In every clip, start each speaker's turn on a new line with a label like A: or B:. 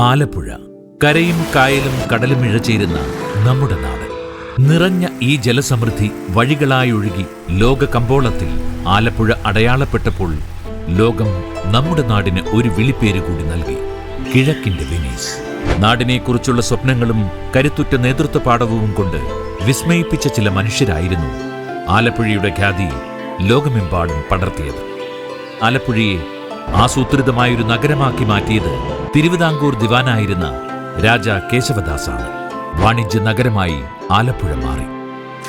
A: ആലപ്പുഴ കരയും കായലും കടലും ഇഴചേരുന്ന നമ്മുടെ നാട് നിറഞ്ഞ ഈ ജലസമൃദ്ധി വഴികളായൊഴുകി ലോക കമ്പോളത്തിൽ ആലപ്പുഴ അടയാളപ്പെട്ടപ്പോൾ ലോകം നമ്മുടെ നാടിന് ഒരു വിളിപ്പേര് കൂടി നൽകി. കിഴക്കിന്റെ വെനീസ്. നാടിനെക്കുറിച്ചുള്ള സ്വപ്നങ്ങളും കരുത്തുറ്റ നേതൃത്വ പാഠവും കൊണ്ട് വിസ്മയിപ്പിച്ച ചില മനുഷ്യരായിരുന്നു ആലപ്പുഴയുടെ ഖ്യാതി ലോകമെമ്പാടും പടർത്തിയത്. ആലപ്പുഴയെ ആസൂത്രിതമായൊരു നഗരമാക്കി മാറ്റിയത് തിരുവിതാംകൂർ ദിവാനായിരുന്ന രാജ കേശവദാസാണ്. വാണിജ്യ നഗരമായി ആലപ്പുഴ മാറി.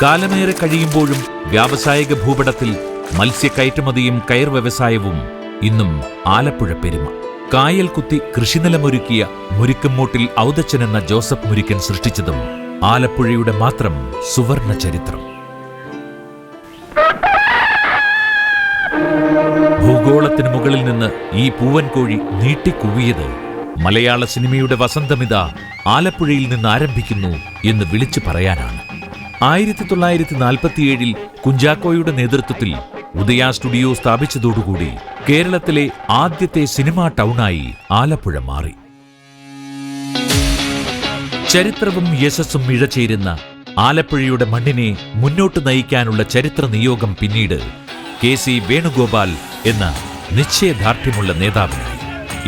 A: കാലമേറെ കഴിയുമ്പോഴും വ്യാവസായിക ഭൂപടത്തിൽ മത്സ്യക്കയറ്റുമതിയും കയർ വ്യവസായവും ഇന്നും ആലപ്പുഴ പെരുമ. കായൽ കുത്തി കൃഷിനിലമൊരുക്കിയ മുരിക്കമ്മൂട്ടിൽ ഔദച്ചൻ എന്ന ജോസഫ് മുരിക്കൻ സൃഷ്ടിച്ചതും ആലപ്പുഴയുടെ മാത്രം സുവർണ ചരിത്രം. ഭൂഗോളത്തിന് മുകളിൽ നിന്ന് ഈ പൂവൻ കോഴി നീട്ടിക്കുവിയത്. മലയാള സിനിമയുടെ വസന്തമിത ആലപ്പുഴയിൽ നിന്ന് ആരംഭിക്കുന്നു എന്ന് വിളിച്ചു പറയാനാണ്. ആയിരത്തി തൊള്ളായിരത്തി നാൽപ്പത്തിയേഴിൽ കുഞ്ചാക്കോയുടെ നേതൃത്വത്തിൽ ഉദയ സ്റ്റുഡിയോ സ്ഥാപിച്ചതോടുകൂടി കേരളത്തിലെ ആദ്യത്തെ സിനിമാ ടൗണായി ആലപ്പുഴ മാറി. ചരിത്രവും യശസ്സും ഇഴചേരുന്ന ആലപ്പുഴയുടെ മണ്ണിനെ മുന്നോട്ട് നയിക്കാനുള്ള ചരിത്ര നിയോഗം പിന്നീട് കെ സി വേണുഗോപാൽ എന്ന നിശ്ചയദാർഢ്യമുള്ള നേതാവിനായി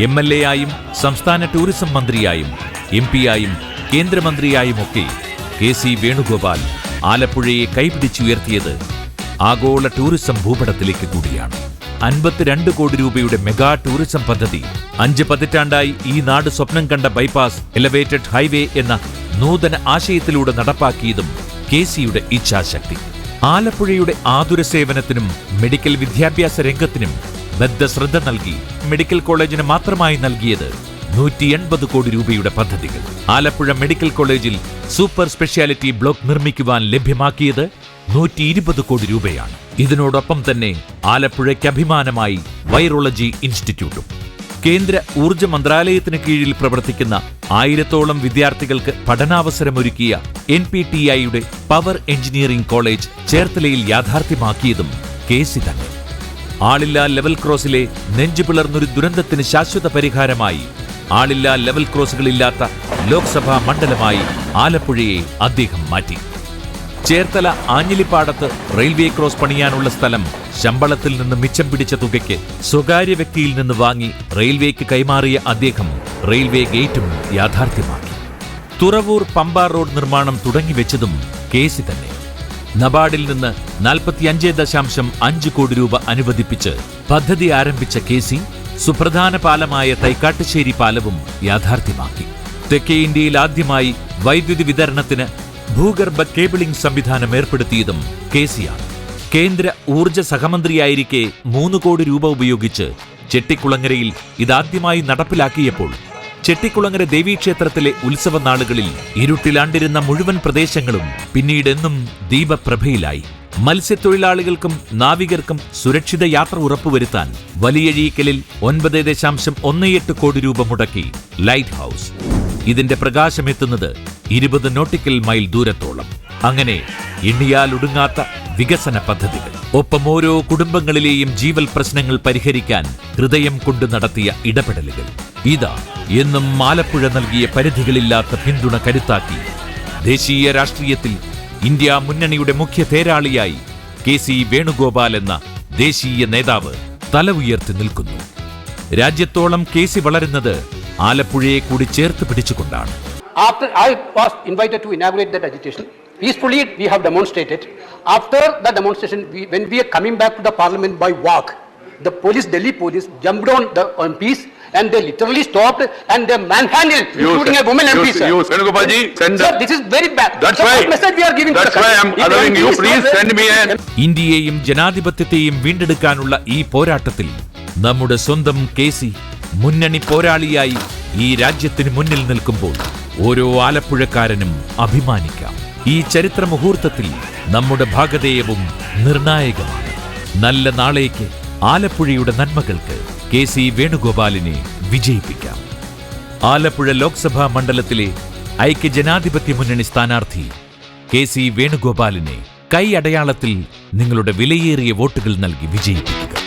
A: എം എൽ എ ആയും സംസ്ഥാന ടൂറിസം മന്ത്രിയായും എം പിയായും കേന്ദ്രമന്ത്രിയായുമൊക്കെ കെ സി വേണുഗോപാൽ ആലപ്പുഴയെ കൈപിടിച്ചുയർത്തിയത് ആഗോള ടൂറിസം ഭൂപടത്തിലേക്ക് കൂടിയാണ്. അൻപത്തിരണ്ട് കോടി രൂപയുടെ മെഗാ ടൂറിസം പദ്ധതി അഞ്ച് പതിറ്റാണ്ടായി ഈ നാട് സ്വപ്നം കണ്ട ബൈപ്പാസ് എലവേറ്റഡ് ഹൈവേ എന്ന നൂതന ആശയത്തിലൂടെ നടപ്പാക്കിയതും കെ സിയുടെ ഇച്ഛാശക്തി. ആലപ്പുഴയുടെ ആതുര സേവനത്തിനും മെഡിക്കൽ വിദ്യാഭ്യാസ രംഗത്തിനും ബദ്ധശ്രദ്ധ നൽകി മെഡിക്കൽ കോളേജിന് മാത്രമായി നൽകിയത് നൂറ്റി എൺപത് കോടി രൂപയുടെ പദ്ധതികൾ. ആലപ്പുഴ മെഡിക്കൽ കോളേജിൽ സൂപ്പർ സ്പെഷ്യാലിറ്റി ബ്ലോക്ക് നിർമ്മിക്കുവാൻ ലഭ്യമാക്കിയത് നൂറ്റി ഇരുപത് കോടി രൂപയാണ്. ഇതിനോടൊപ്പം തന്നെ ആലപ്പുഴയ്ക്ക് അഭിമാനമായി വൈറോളജി ഇൻസ്റ്റിറ്റ്യൂട്ടും കേന്ദ്ര ഊർജ മന്ത്രാലയത്തിന് കീഴിൽ പ്രവർത്തിക്കുന്ന ആയിരത്തോളം വിദ്യാർത്ഥികൾക്ക് പഠനാവസരമൊരുക്കിയ എൻ പി ടി ഐയുടെ പവർ എഞ്ചിനീയറിംഗ് കോളേജ് ചേർത്തലയിൽ യാഥാർത്ഥ്യമാക്കിയതും കെ സി തന്നെ ആളില്ലാ ലെവൽ ക്രോസിലെ നെഞ്ചു പിളർന്നൊരു ദുരന്തത്തിന് ശാശ്വത പരിഹാരമായി ആളില്ലാ ലെവൽ ക്രോസുകളില്ലാത്ത ലോക്സഭാ മണ്ഡലമായി ആലപ്പുഴയെ അദ്ദേഹം മാറ്റി. ചേർത്തല ആഞ്ഞിലിപ്പാടത്ത് റെയിൽവേ ക്രോസ് പണിയാനുള്ള സ്ഥലം ശമ്പളത്തിൽ നിന്ന് മിച്ചം പിടിച്ച തുകയ്ക്ക് സ്വകാര്യ വ്യക്തിയിൽ നിന്ന് വാങ്ങി റെയിൽവേക്ക് കൈമാറിയ അദ്ദേഹം റെയിൽവേ ഗേറ്റും യാഥാർത്ഥ്യമാക്കി. തുറവൂർ പമ്പ റോഡ് നിർമ്മാണം തുടങ്ങിവെച്ചതും കേസി തന്നെ. നബാർഡിൽ നിന്ന് നാൽപ്പത്തിയഞ്ച് ദശാംശം അഞ്ച് കോടി രൂപ അനുവദിപ്പിച്ച് പദ്ധതി ആരംഭിച്ച കെ സി സുപ്രധാന പാലമായ തൈക്കാട്ടുശ്ശേരി പാലവും യാഥാർത്ഥ്യമാക്കി. തെക്കേ ഇന്ത്യയിൽ ആദ്യമായി വൈദ്യുതി വിതരണത്തിന് ഭൂഗർഭ കേബിളിംഗ് സംവിധാനം ഏർപ്പെടുത്തിയതും കെ കേന്ദ്ര ഊർജ സഹമന്ത്രിയായിരിക്കെ മൂന്ന് കോടി രൂപ ഉപയോഗിച്ച് ചെട്ടിക്കുളങ്ങരയിൽ ഇതാദ്യമായി നടപ്പിലാക്കിയപ്പോൾ ചെട്ടിക്കുളങ്ങര ദേവീക്ഷേത്രത്തിലെ ഉത്സവ നാളുകളിൽ ഇരുട്ടിലാണ്ടിരുന്ന മുഴുവൻ പ്രദേശങ്ങളും പിന്നീടെന്നും ദീപപ്രഭയിലായി. മത്സ്യത്തൊഴിലാളികൾക്കും നാവികർക്കും സുരക്ഷിത യാത്ര ഉറപ്പുവരുത്താൻ വലിയഴീക്കലിൽ ഒൻപത് ദശാംശം ഒന്ന് എട്ട് കോടി രൂപ മുടക്കി ലൈറ്റ് ഹൗസ്. ഇതിന്റെ പ്രകാശമെത്തുന്നത് ഇരുപത് നോട്ടിക്കൽ മൈൽ ദൂരത്തോളം. അങ്ങനെ എണ്ണിയാലൊടുങ്ങാത്ത വികസന പദ്ധതികൾ. ഒപ്പം ഓരോ കുടുംബങ്ങളിലെയും ജീവൽ പ്രശ്നങ്ങൾ പരിഹരിക്കാൻ ഹൃദയം കൊണ്ട് നടത്തിയ ഇടപെടലുകൾ. ഇതാ എന്നും ആലപ്പുഴ നൽകിയ പരിധികളില്ലാത്ത പിന്തുണ കരുത്താക്കി ദേശീയ രാഷ്ട്രീയത്തിൽ ഇന്ത്യ മുന്നണിയുടെ മുഖ്യ തേരാളിയായി കെ സി വേണുഗോപാൽ എന്ന ദേശീയ നേതാവ് തല ഉയർത്തി നിൽക്കുന്നു. രാജ്യത്തോളം കേസി വളരുന്നത് ആലപ്പുഴയെ കൂടി ചേർത്ത് പിടിച്ചുകൊണ്ടാണ്.
B: After I was invited to inaugurate that agitation, peacefully we have demonstrated. After the demonstration, we, when we are coming back to the parliament by walk, the police, Delhi police, jumped on the MPs and they literally stopped and they manhandled,
C: You
B: including sir,
C: a
B: woman MP,
C: you-
B: sir.
C: you, Senugopalji, send
B: Sir, this is very bad.
C: That's
B: Sir,
C: why-
B: what message we are giving
C: that's to
B: the
C: why? I'm allowing you, please send me an
A: ഇന്ത്യയെയും ജനാധിപത്യത്തെയും വീണ്ടെടുക്കാനുള്ള ഈ പോരാട്ടത്തിൽ നമ്മുടെ സ്വന്തം K C മുന്നണി പോരാളിയായി ഈ രാജ്യത്തിന് മുന്നിൽ നിൽക്കുമ്പോൾ ഓരോ ആലപ്പുഴക്കാരനും അഭിമാനിക്കാം. ഈ ചരിത്ര മുഹൂർത്തത്തിൽ നമ്മുടെ ഭാഗധേയവും നിർണായകമാണ്. നല്ല നാളേക്ക് ആലപ്പുഴയുടെ നന്മകൾക്ക് കെ സി വേണുഗോപാലിനെ വിജയിപ്പിക്കാം. ആലപ്പുഴ ലോക്സഭാ മണ്ഡലത്തിലെ ഐക്യജനാധിപത്യ മുന്നണി സ്ഥാനാർത്ഥി കെ സി വേണുഗോപാലിനെ കൈ അടയാളത്തിൽ നിങ്ങളുടെ വിലയേറിയ വോട്ടുകൾ നൽകി വിജയിപ്പിക്കുക.